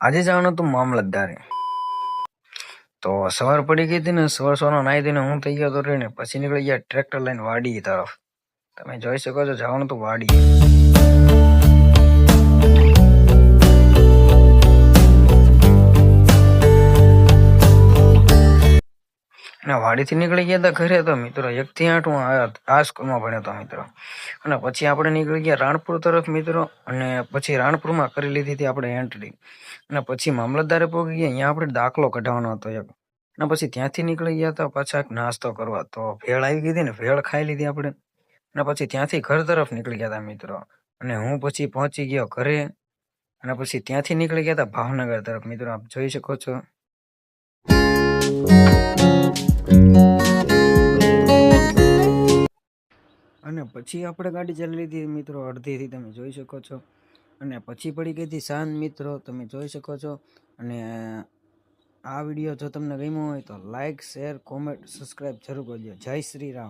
આજે જવાનું તું મામલતદારે તો સવાર પડી ગઈ હતી ને, સવાર સવારનો નાહી દઈને હું થઈ ગયો તો રહીને, પછી નીકળી ગયા ટ્રેક્ટર લઈને વાડી તરફ. તમે જોઈ શકો છો, જવાનું તો વાડી. અને વાડીથી નીકળી ગયા હતા ઘરે તો મિત્રો એકથી આઠ હું આ સ્કૂલમાં ભણ્યો હતો મિત્રો. અને પછી આપણે નીકળી ગયા રાણપુર તરફ મિત્રો, અને પછી રાણપુરમાં કરી લીધી હતી આપણે એન્ટ્રી અને પછી મામલતદારે પહોંચી ગયા, અહીંયા આપણે દાખલો કઢાવવાનો હતો એક. અને પછી ત્યાંથી નીકળી ગયા હતા, પાછા નાસ્તો કરવા. તો ભેળ આવી ગઈ હતી ને, ભેળ ખાઈ લીધી આપણે. અને પછી ત્યાંથી ઘર તરફ નીકળી ગયા હતા મિત્રો. અને હું પછી પહોંચી ગયો ઘરે. અને પછી ત્યાંથી નીકળી ગયા હતા ભાવનગર તરફ. મિત્રો, આપ જોઈ શકો છો. અને પછી આપણે ગાડી ચાલી લીધી મિત્રો, અડધીથી તમે જોઈ શકો છો. અને પછી પડી ગઈ હતી શાંત મિત્રો, તમે જોઈ શકો છો. અને આ વીડિયો જો તમને ગમ્યો હોય તો લાઇક શેર, કોમેન્ટ, સબસ્ક્રાઈબ જરૂર કરજો. જય શ્રી રામ.